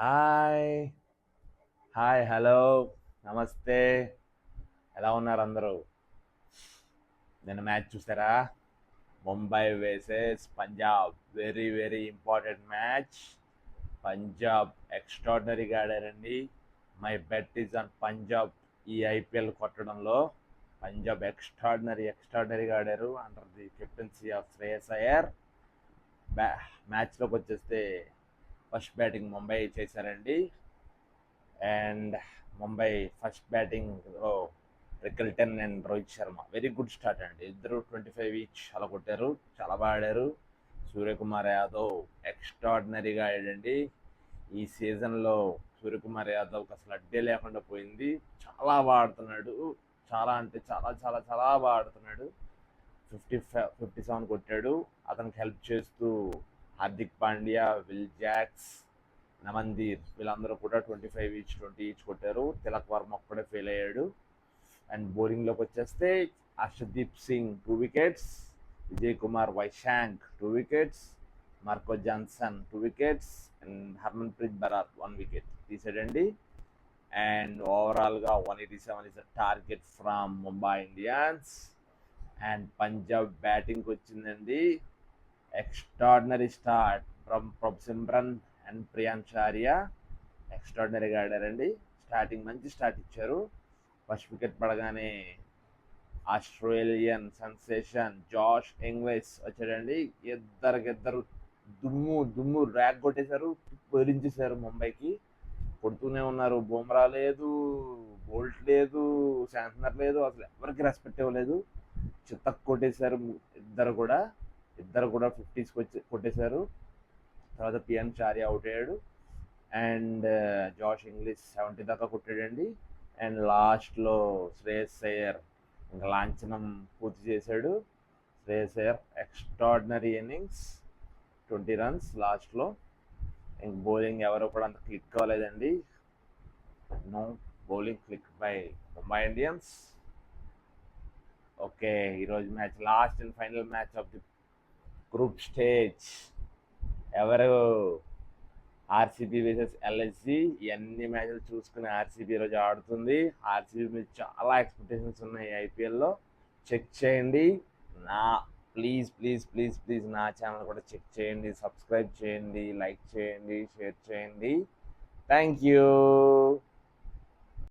Hi. Hi hello. నమస్తే. ఎలా ఉన్నారు అందరూ? నిన్న మ్యాచ్ చూసారా? Mumbai versus Punjab. Very very important match. Punjab ఎక్స్ట్రాడినరీగా ఆడారండి. My bet is on Punjab ఈ ఐపీఎల్ కొట్టడంలో. పంజాబ్ ఎక్స్ట్రాడినరీ ఎక్స్ట్రాడినరీగా ఆడారు. Under the captaincy of Shreyas Iyer. మ్యాచ్లోకి వచ్చేస్తే ఫస్ట్ బ్యాటింగ్ ముంబై చేశారండి. అండ్ ముంబై ఫస్ట్ బ్యాటింగ్లో Rickelton and Rohit Sharma. Very good start అండి. ఇద్దరు ట్వంటీ ఫైవ్ ఈచ్ అలా కొట్టారు. చాలా బాడారు ఆడారు. సూర్యకుమార్ యాదవ్ ఎక్స్ట్రాడినరీగా ఆడండి ఈ సీజన్లో సూర్యకుమార్ యాదవ్కి అసలు అడ్డే లేకుండా పోయింది. చాలా బాగా ఆడుతున్నాడు. చాలా అంటే చాలా చాలా చాలా బాగా ఆడుతున్నాడు. ఫిఫ్టీ ఫైవ్ ఫిఫ్టీ సెవెన్ కొట్టాడు. అతనికి హెల్ప్ చేస్తూ హార్దిక్ పాండ్యా విల్ జాక్స్ నమందీర్ వీళ్ళందరూ కూడా twenty five each twenty each కొట్టారు. తిలక్ వర్మ ఒక్కడే ఫెయిల్ అయ్యాడు. అండ్ బౌలింగ్లోకి వచ్చేస్తే Arshdeep Singh two wickets Vijay Kumar Vyshak two wickets Marco Jansen two wickets and Harmanpreet one wicket తీసాడండి and ఓవరాల్గా one eighty seven is target from Mumbai Indians and Punjab బ్యాటింగ్కి వచ్చిందండి extraordinary start from from Simran and Priyansh Arya ఎక్స్ట్రాడినరీగా ఆడారండి. Starting మంచి start ఇచ్చారు. First wicket పడగానే Australian sensation Josh Inglis వచ్చాడండి. ఇద్దరికిద్దరు దుమ్ము దుమ్ము ర్యాక్ కొట్టేశారు. పొరించేశారు ముంబైకి. కొడుతూనే ఉన్నారు. బుమ్రా లేదు బోల్ట్ లేదు శాంతనర్ లేదు. అసలు ఎవరికి రెస్పెక్ట్ ఇవ్వలేదు. చిత్తకు కొట్టేశారు ఇద్దరు కూడా. ఇద్దరు కూడా ఫిఫ్టీస్కి వచ్చి కొట్టేశారు. తర్వాత పిఎన్ చారి అవుట్ అయ్యాడు. And uh, Josh Inglis seventy దాకా కొట్టాడండి. అండ్ లాస్ట్లో శ్రేయస్ అయ్యర్ ఇంకా లాంఛనం పూర్తి చేశాడు. Shreyas Iyer extraordinary innings twenty runs లాస్ట్లో. ఇంక బౌలింగ్ ఎవరు కూడా అంత క్లిక్ అవ్వలేదండి no bowling click by Mumbai Indians. Okay ఈరోజు match last and final match of the group stage ఎవరు ఆర్సీబీ వేసెస్ ఎల్ఎస్సి ఇవన్నీ మ్యాచ్లు చూసుకుని ఆర్సీబీ ఈరోజు ఆడుతుంది. ఆర్సీబీ మీద చాలా ఎక్స్పెక్టేషన్స్ ఉన్నాయి ఐపీఎల్లో. చెక్ చేయండి. నా ప్లీజ్ ప్లీజ్ ప్లీజ్ ప్లీజ్ నా ఛానల్ కూడా చెక్ చేయండి. సబ్స్క్రైబ్ చేయండి. లైక్ చేయండి. షేర్ చేయండి. Thank you